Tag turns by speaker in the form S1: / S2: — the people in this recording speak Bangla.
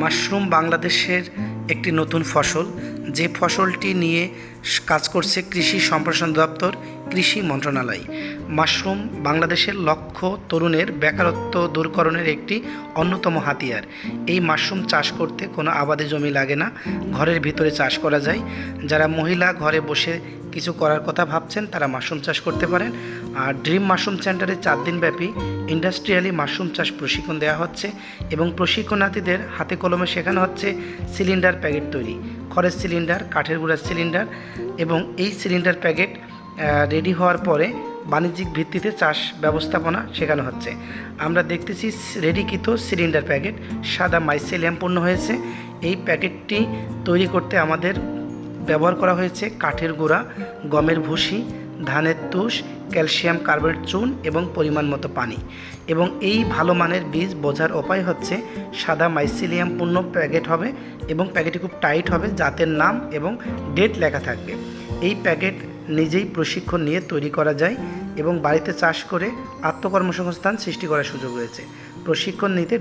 S1: মাশরুম বাংলাদেশের একটি নতুন ফসল। যে ফসলটি নিয়ে কাজ করছে কৃষি সম্প্রসারণ দপ্তর, কৃষি মন্ত্রণালয়। মাশরুম বাংলাদেশের লক্ষ তরুণের বেকারত্ব দূরকরণের একটি অন্যতম হাতিয়ার। এই মাশরুম চাষ করতে কোনো আবাদি জমি লাগে না, ঘরের ভিতরে চাষ করা যায়। যারা মহিলা ঘরে বসে কিছু করার কথা ভাবছেন, তারা মাশরুম চাষ করতে পারেন। আর ড্রিম মাশরুম সেন্টারে চার দিনব্যাপী ইন্ডাস্ট্রিয়ালি মাশরুম চাষ প্রশিক্ষণ দেওয়া হচ্ছে এবং প্রশিক্ষণার্থীদের হাতে কলমে শেখানো হচ্ছে সিলিন্ডার প্যাকেট তৈরি। খড়ের সিলিন্ডার, কাঠের গুঁড়ার সিলিন্ডার এবং এই সিলিন্ডার প্যাকেট রেডি হওয়ার পরে বাণিজ্যিক ভিত্তিতে চাষ ব্যবস্থাপনা শেখানো হচ্ছে। আমরা দেখতেছি রেডিকৃত সিলিন্ডার প্যাকেট, সাদা মাইসেলিয়াম পূর্ণ হয়েছে। এই প্যাকেটটি তৈরি করতে আমাদের ব্যবহার করা হয়েছে কাঠের গুঁড়া, গমের ভুসি ধানের তুষ, ক্যালসিয়াম, কার্বনেট, চুন এবং পরিমাণ মতো পানি। এবং এই ভালো মানের বীজ বোঝার উপায় হচ্ছে, সাদা মাইসিলিয়াম পূর্ণ প্যাকেট হবে এবং প্যাকেটটি খুব টাইট হবে, জাতের নাম এবং ডেট লেখা থাকবে। এই প্যাকেট নিজেই প্রশিক্ষণ নিয়ে তৈরি করা যায় এবং বাড়িতে চাষ করে আত্মকর্মসংস্থান সৃষ্টি করার সুযোগ রয়েছে। প্রশিক্ষণ নিতে